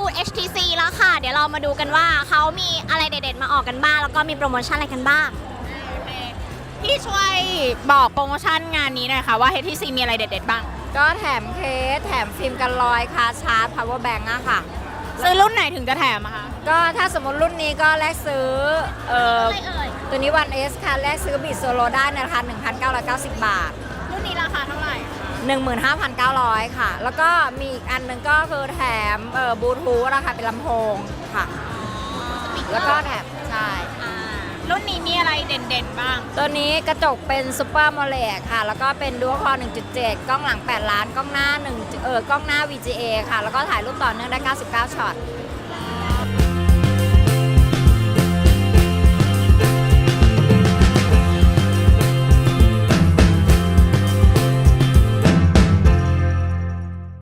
บูธ HTC แล้วค่ะ เดี๋ยวเรามาดูกันว่าเขามีอะไรเด็ดๆ มาออกกันบ้าง แล้วก็มีโปรโมชั่นอะไรกันบ้างพี่ช่วยบอกโปรโมชั่นงานนี้หน่อยค่ะว่า HTC มีอะไรเด็ดๆบ้าง ก็แถมเคสแถมฟิล์มกันรอยคาะชาร์จ power bank อะค่ะ ซื้อรุ่นไหนถึงจะแถมอะคะก็ถ้าสมมติรุ่นนี้ก็แลกซื้อเอ่อตัวนี้วันเอสค่ะแลกซื้อบิดโซโลได้ในราคา 1,990 บาท 15,900 ค่ะ แล้วก็มีอีกอันหนึงก็คือแถมเอ่อบลูทูธราคาเป็นลำโพงค่ะ แล้วก็แถมใช่รุ่นนี้มีอะไรเด่นๆบ้าง ตัวนี้กระจกเป็นซูเปอร์โมเลดค่ะ แล้วก็เป็นดู a l คอ1.7 กล้องหลัง 8 ล้าน กล้องหน้า1เออกล้องหน้า VGA ค่ะ แล้วก็ถ่ายรูปต่อเนื่องได้ 99 ช็อต